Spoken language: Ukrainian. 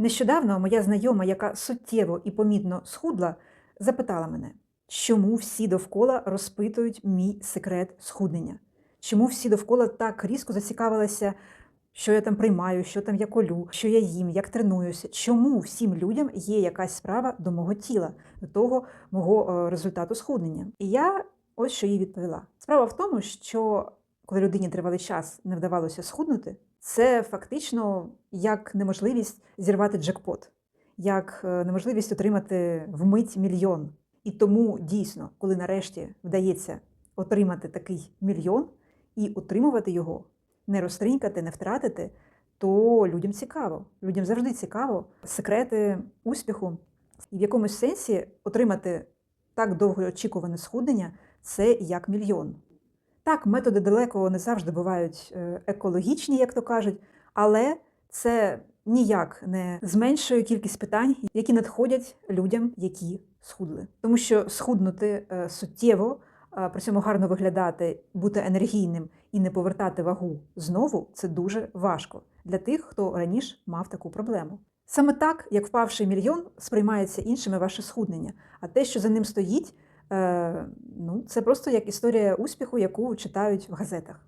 Нещодавно моя знайома, яка суттєво і помітно схудла, запитала мене, чому всі довкола розпитують мій секрет схуднення? Чому всі довкола так різко зацікавилися, що я там приймаю, що там я колю, що я їм, як тренуюся? Чому всім людям є якась справа до мого тіла, до того мого е, результату схуднення? І я ось що їй відповіла. Справа в тому, що коли людині тривалий час не вдавалося схуднути, це фактично як неможливість зірвати джекпот, як е, неможливість отримати вмить мільйон. І тому дійсно, коли нарешті вдається отримати такий мільйон і утримувати його, не розтринькати, не втратити, то людям цікаво. Людям завжди цікаво секрети успіху. І в якомусь сенсі отримати так довгоочікуване схуднення це як мільйон. Так, методи далеко не завжди бувають е, екологічні, як то кажуть, але це ніяк не зменшує кількість питань, які надходять людям, які схудли. Тому що схуднути е, суттєво, при цьому гарно виглядати, бути енергійним і не повертати вагу знову це дуже важко для тих, хто раніше мав таку проблему. Саме так, як впавший мільйон, сприймається іншими ваше схуднення, а те, що за ним стоїть, ну це просто як історія успіху, яку читають в газетах.